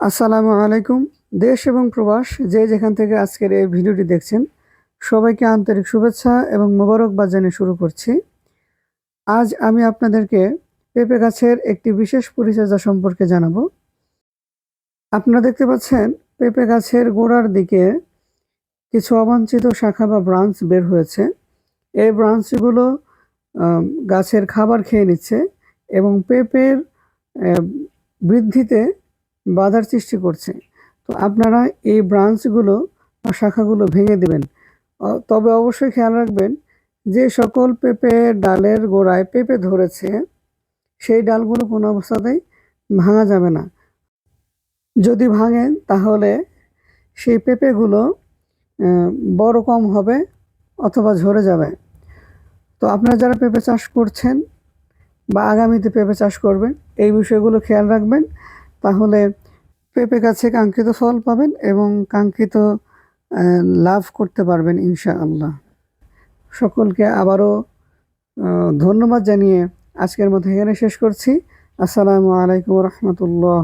আসসালামু আলাইকুম। দেশ এবং প্রবাস, যে যেখান থেকে আজকের এই ভিডিওটি দেখছেন, সবাইকে আন্তরিক শুভেচ্ছা এবং মোবারকবাদ জানিয়ে শুরু করছি। আজ আমি আপনাদেরকে পেঁপে গাছের একটি বিশেষ পরিচর্যা সম্পর্কে জানাব। আপনারা দেখতে পাচ্ছেন, পেঁপে গাছের গোড়ার দিকে কিছু অবাঞ্ছিত শাখা বা ব্রাঞ্চ বের হয়েছে। এই ব্রাঞ্চগুলো গাছের খাবার খেয়ে নিচ্ছে এবং পেঁপের বৃদ্ধিতে বাধার সৃষ্টি করছে। তো আপনারা এই ব্রাঞ্চগুলো বা শাখাগুলো ভেঙে দেবেন। তবে অবশ্যই খেয়াল রাখবেন যে সকল পেঁপে ডালের গোড়ায় পেঁপে ধরেছে, সেই ডালগুলো কোনো অবস্থাতেই ভাঙা যাবে না। যদি ভাঙেন তাহলে সেই পেঁপেগুলো বড় কম হবে অথবা ঝরে যাবে। তো আপনারা যারা পেঁপে চাষ করছেন বা আগামীতে পেঁপে চাষ করবেন, এই বিষয়গুলো খেয়াল রাখবেন। তাহলে পেঁপে গাছে কাঙ্ক্ষিত ফল পাবেন এবং কাঙ্ক্ষিত লাভ করতে পারবেন ইনশাআল্লাহ। সকলকে আবারও ধন্যবাদ জানিয়ে আজকের মতো এখানে শেষ করছি। আসসালামু আলাইকুম রহমতুল্লাহ।